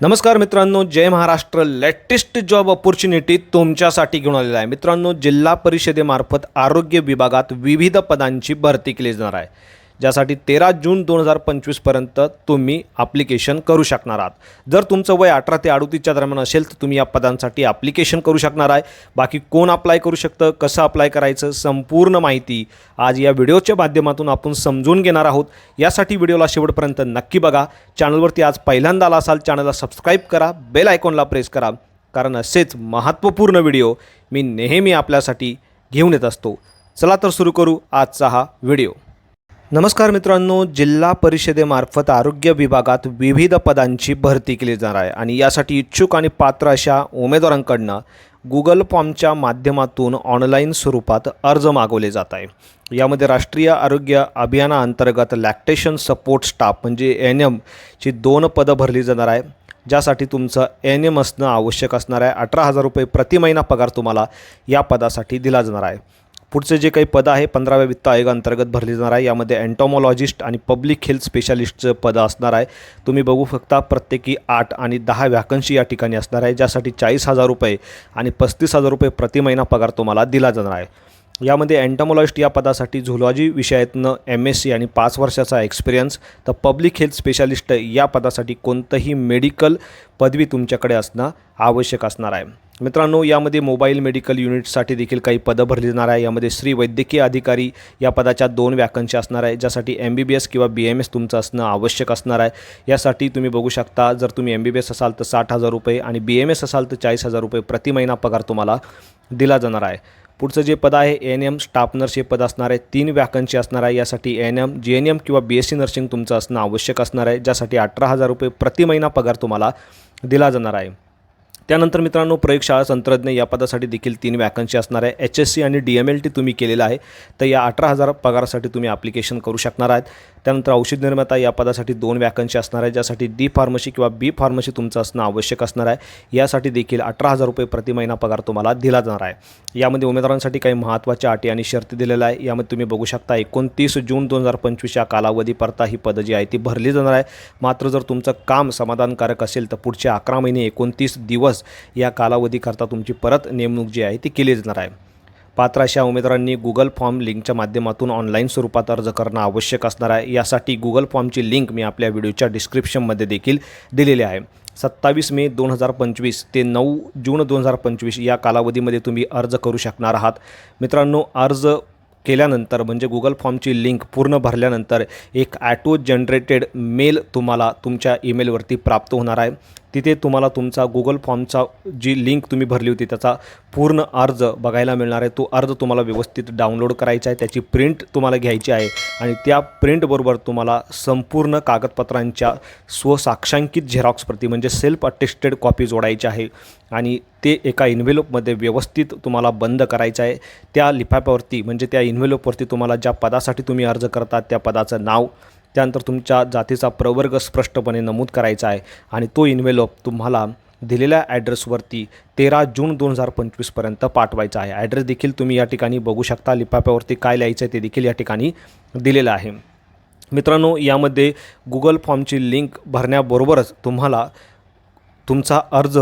नमस्कार मित्रांनो जय महाराष्ट्र. लेटेस्ट जॉब ऑपॉर्च्युनिटी तुमच्यासाठी घेऊन आलेला आहे. मित्रांनो जिल्हा परिषदेमार्फत आरोग्य विभागात विविध पदांची भरती केली जाणार आहे. ज्यासाठी तेरा जून दोन हजार पंचवीसपर्यंत तुम्ही ॲप्लिकेशन करू शकणार आहात. जर तुमचं वय अठरा ते अडुतीसच्या दरम्यान असेल तर तुम्ही या पदांसाठी ॲप्लिकेशन करू शकणार आहे. बाकी कोण अप्लाय करू शकतं कसं अप्लाय करायचं संपूर्ण माहिती आज या व्हिडिओच्या माध्यमातून आपण समजून घेणार आहोत. यासाठी व्हिडिओला शेवटपर्यंत नक्की बघा. चॅनलवरती आज पहिल्यांदा आला असाल चॅनलला सबस्क्राईब करा. बेल आयकॉनला प्रेस करा. कारण असेच महत्त्वपूर्ण व्हिडिओ मी नेहमी आपल्यासाठी घेऊन येत असतो. चला तर सुरू करू आजचा हा व्हिडिओ. नमस्कार मित्रांनो जिल्हा परिषदेमार्फत आरोग्य विभागात विविध पदांची भरती केली जाणार आहे. आणि यासाठी इच्छुक आणि पात्र अशा उमेदवारांकडनं गुगल फॉर्मच्या माध्यमातून ऑनलाईन स्वरूपात अर्ज मागवले जात आहे. यामध्ये राष्ट्रीय आरोग्य अभियानाअंतर्गत लॅक्टेशन सपोर्ट स्टाफ म्हणजे एन एमची दोन पदं भरली जाणार आहे. ज्यासाठी तुमचं एन एम असणं आवश्यक असणार आहे. अठरा हजार रुपये प्रति महिना पगार तुम्हाला या पदासाठी दिला जाणार आहे. पुढचे जे काही पदं आहे पंधराव्या वित्त आयोगाअंतर्गत भरली जाणार आहे. यामध्ये अँटॉमॉलॉजिस्ट आणि पब्लिक हेल्थ स्पेशालिस्टचं पद असणार आहे. तुम्ही बघू शकता प्रत्येकी आठ आणि दहा व्हॅकन्सी या ठिकाणी असणार आहे ज्यासाठी चाळीस हजार रुपये आणि पस्तीस हजार रुपये प्रति महिना पगार तुम्हाला दिला जाणार आहे. यामध्ये अँटॉमॉलॉजिस्ट या पदासाठी झुलॉजी विषयातनं एम एस सी आणि पाच वर्षाचा एक्सपिरियन्स तर पब्लिक हेल्थ स्पेशालिस्ट या पदासाठी कोणतंही मेडिकल पदवी तुमच्याकडे असणं आवश्यक असणार आहे. मित्रांनो यामध्ये मोबाईल मेडिकल युनिटसाठी देखील काही पदं भरली जाणार आहे यामध्ये श्री वैद्यकीय अधिकारी या पदाच्या दोन वॅकन्सी असणार आहे ज्यासाठी एम बी बी एस किंवा बी एम एस तुमचं असणं आवश्यक असणार आहे. यासाठी तुम्ही बघू शकता जर तुम्ही एम बी बी एस असाल तर साठ हजार रुपये आणि बी एम एस असाल तर चाळीस हजार रुपये प्रति महिना पगार तुम्हाला दिला जाणार आहे. पुढचं जे पद आहे एन एम स्टाफ नर्स हे पद असणार आहे. तीन वॅकन्सी असणार आहे. यासाठी N M G N M किंवा बी एस सी नर्सिंग तुमचं असणं आवश्यक असणार आहे ज्यासाठी अठरा हजार रुपये प्रति महिना पगार तुम्हाला दिला जाणार आहे. त्यानंतर मित्रांनो प्रयोगशाळा तंत्रज्ञ या पदासाठी देखील तीन वॅकन्सी असणार आहे. एच एस सी आणि डी एम एल टी तुम्ही केलेलं आहे. तर या अठरा हजार पगारासाठी तुम्ही ॲप्लिकेशन करू शकणार आहात. त्यानंतर औषध निर्माता या पदासाठी दोन वॅकन्सी असणार आहे ज्यासाठी डी फार्मसी किंवा बी फार्मसी तुमचं असणं आवश्यक असणार आहे. यासाठी देखील अठरा हजार रुपये प्रति महिना पगार तुम्हाला दिला जाणार आहे. यामध्ये उमेदवारांसाठी काही महत्त्वाच्या अटी आणि शर्ती दिलेल्या आहे. यामध्ये तुम्ही बघू शकता एकोणतीस जून दोन हजार पंचवीस या कालावधीपर्यंत ही पदं जी आहे ती भरली जाणार आहे. मात्र जर तुमचं काम समाधानकारक असेल तर पुढचे अकरा महिने एकोणतीस दिवस या कालावधीकरता तुमची परत नेमणूक जी आहे ती केली जाणार आहे. पात्र अशा उमेदवारांनी गुगल फॉर्म लिंकच्या माध्यमातून ऑनलाईन स्वरूपात अर्ज करणं आवश्यक असणार आहे. यासाठी गुगल फॉर्मची लिंक मी आपल्या व्हिडिओच्या डिस्क्रिप्शनमध्ये देखील दिलेली आहे. सत्तावीस मे दोन हजार पंचवीस ते नऊ जून दोन हजार पंचवीस या कालावधीमध्ये तुम्ही अर्ज करू शकणार आहात. मित्रांनो अर्ज केल्यानंतर म्हणजे गुगल फॉर्मची लिंक पूर्ण भरल्यानंतर एक ॲटो जनरेटेड मेल तुम्हाला तुमच्या ईमेलवरती प्राप्त होणार आहे. तिथे तुम्हाला तुमचा गुगल फॉर्मचा जी लिंक तुम्ही भरली होती त्याचा पूर्ण अर्ज बघायला मिळणार आहे. तो अर्ज तुम्हाला व्यवस्थित डाउनलोड करायचा आहे. त्याची प्रिंट तुम्हाला घ्यायची आहे. आणि त्या प्रिंटबरोबर तुम्हाला संपूर्ण कागदपत्रांच्या स्वसाक्षांकित झेरॉक्स प्रती म्हणजे सेल्फ अटेस्टेड कॉपी जोडायची आहे. आणि ते एका इन्व्हेलोपमध्ये व्यवस्थित तुम्हाला बंद करायचं आहे. त्या लिफाफ्यावरती म्हणजे त्या इन्व्हेलोपवरती तुम्हाला ज्या पदासाठी तुम्ही अर्ज करतात त्या पदाचं नाव त्यानंतर तुमच्या जातीचा प्रवर्ग स्पष्टपणे नमूद करायचा आहे आणि तो इन्व्हेलोप तुम्हाला दिलेल्या ॲड्रेसवरती तेरा जून दोन हजार पंचवीसपर्यंत पाठवायचा आहे. ॲड्रेस देखील तुम्ही या ठिकाणी बघू शकता. लिफाफ्यावरती काय लिहायचं आहे ते देखील या ठिकाणी दिलेलं आहे. मित्रांनो यामध्ये गुगल फॉर्मची लिंक भरण्याबरोबरच तुम्हाला तुमचा अर्ज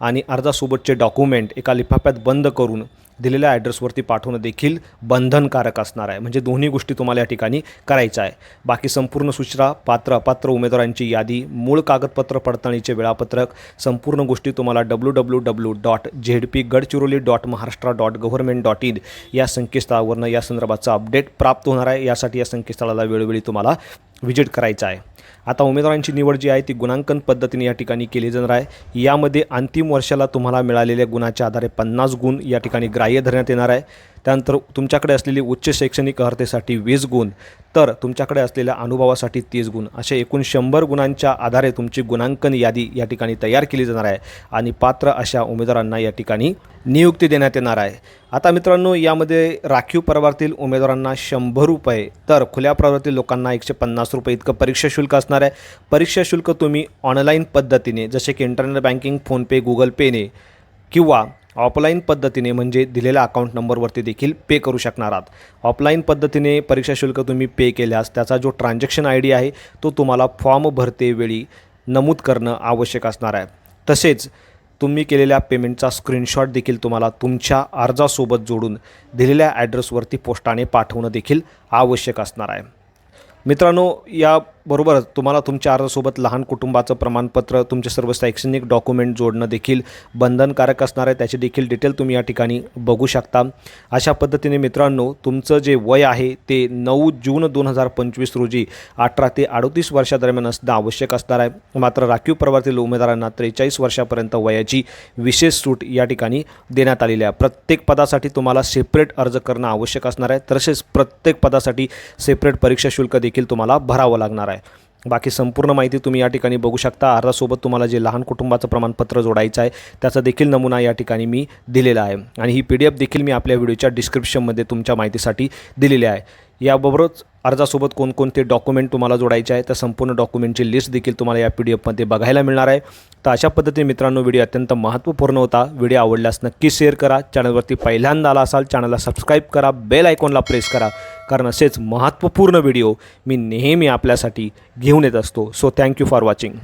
आणि अर्जासोबतचे डॉक्युमेंट एका लिफाफ्यात बंद करून दिलेल्या ॲड्रेसवरती पाठवणं देखील बंधनकारक असणार आहे. म्हणजे दोन्ही गोष्टी तुम्हाला या ठिकाणी करायच्या आहे. बाकी संपूर्ण सूचना पात्र अपात्र उमेदवारांची यादी मूळ कागदपत्र पडताळणीचे वेळापत्रक संपूर्ण गोष्टी तुम्हाला W W W dot Z P Gadchiroli dot Maharashtra dot government dot in या संकेतस्थळावरनं या संदर्भाचा अपडेट प्राप्त होणार आहे. यासाठी या संकेतस्थळाला वेळोवेळी तुम्हाला व्हिजिट करायचं आहे. आता उमेदवारांची निवड जी आहे ती गुणांकन पद्धतीने या ठिकाणी केली जाणार आहे. यामध्ये अंतिम वर्षाला तुम्हाला मिळालेल्या गुणाच्या आधारे पन्नास गुण या ठिकाणी ग्राह्य धरण्यात येणार आहे. त्यानंतर तुमच्याकडे असलेली उच्च शैक्षणिक अर्हतेसाठी वीस गुण तर तुमच्याकडे असलेल्या अनुभवासाठी तीस गुण. असे एकूण शंभर गुणांच्या आधारे तुमची गुणांकन यादी या ठिकाणी तयार केली जाणार आहे आणि पात्र अशा उमेदवारांना या ठिकाणी नियुक्ती देण्यात येणार आहे. आता मित्रांनो यामध्ये राखीव प्रवर्गातील उमेदवारांना शंभर रुपये तर खुल्या प्रवर्गातील लोकांना एकशे पन्नास रुपये इतकं परीक्षा शुल्क असणार आहे. परीक्षा शुल्क तुम्ही ऑनलाईन पद्धतीने जसे की इंटरनेट बँकिंग फोनपे गुगल पेने किंवा ऑफलाईन पद्धतीने म्हणजे दिलेल्या अकाउंट नंबरवरती देखील पे करू शकणार आहात. ऑफलाईन पद्धतीने परीक्षा शुल्क तुम्ही पे केल्यास त्याचा जो ट्रान्झॅक्शन आय डी आहे तो तुम्हाला फॉर्म भरतेवेळी नमूद करणं आवश्यक असणार आहे. तसेच तुम्ही केलेल्या पेमेंटचा स्क्रीनशॉट देखील तुम्हाला तुमच्या अर्जासोबत जोडून दिलेल्या ॲड्रेसवरती पोस्टाने पाठवणं देखील आवश्यक असणार आहे. मित्रांनो या बरोबरच तुम्हाला तुमच्या अर्जासोबत लहान कुटुंबाचं प्रमाणपत्र तुमचे सर्व शैक्षणिक डॉक्युमेंट जोडणं देखील बंधनकारक असणार आहे. त्याची देखील डिटेल तुम्ही या ठिकाणी बघू शकता. अशा पद्धतीने मित्रांनो तुमचं जे वय आहे ते नऊ जून दोन हजार पंचवीस रोजी अठरा ते अडतीस वर्षादरम्यान असणं आवश्यक असणार आहे. मात्र राखीव प्रवर्तील उमेदवारांना त्रेचाळीस वर्षापर्यंत वयाची विशेष सूट या ठिकाणी देण्यात आलेली आहे. प्रत्येक पदासाठी तुम्हाला सेपरेट अर्ज करणं आवश्यक असणार आहे. तसेच प्रत्येक पदासाठी सेपरेट परीक्षा शुल्क देखील तुम्हाला भरावं लागणार आहे. बाकी संपूर्ण माहिती तुम्ही या ठिकाणी बघू शकता. अर्जासोबत तुम्हाला जे लहान कुटुंबाचं प्रमाणपत्र जोडायचं आहे त्याचा देखील नमुना या ठिकाणी मी दिलेला आहे. आणि ही पी डी एफ देखील मी आपल्या व्हिडिओच्या डिस्क्रिप्शनमध्ये तुमच्या माहितीसाठी दिलेली आहे. याबरोबरच अर्जासोबत कोणकोणते डॉक्युमेंट तुम्हाला जोडायचे आहे त्या संपूर्ण डॉक्युमेंटची लिस्ट देखील तुम्हाला या पी डी एफमध्ये बघायला मिळणार आहे. तर अशा पद्धतीने मित्रांनो व्हिडिओ अत्यंत महत्त्वपूर्ण होता. व्हिडिओ आवडल्यास नक्की शेअर करा. चॅनलवरती पहिल्यांदा आला असाल चॅनलला सबस्क्राईब करा. बेल आयकॉनला प्रेस करा. कारण असेच महत्त्वपूर्ण व्हिडिओ मी नेहमी आपल्यासाठी घेऊन येत असतो. So thank you for watching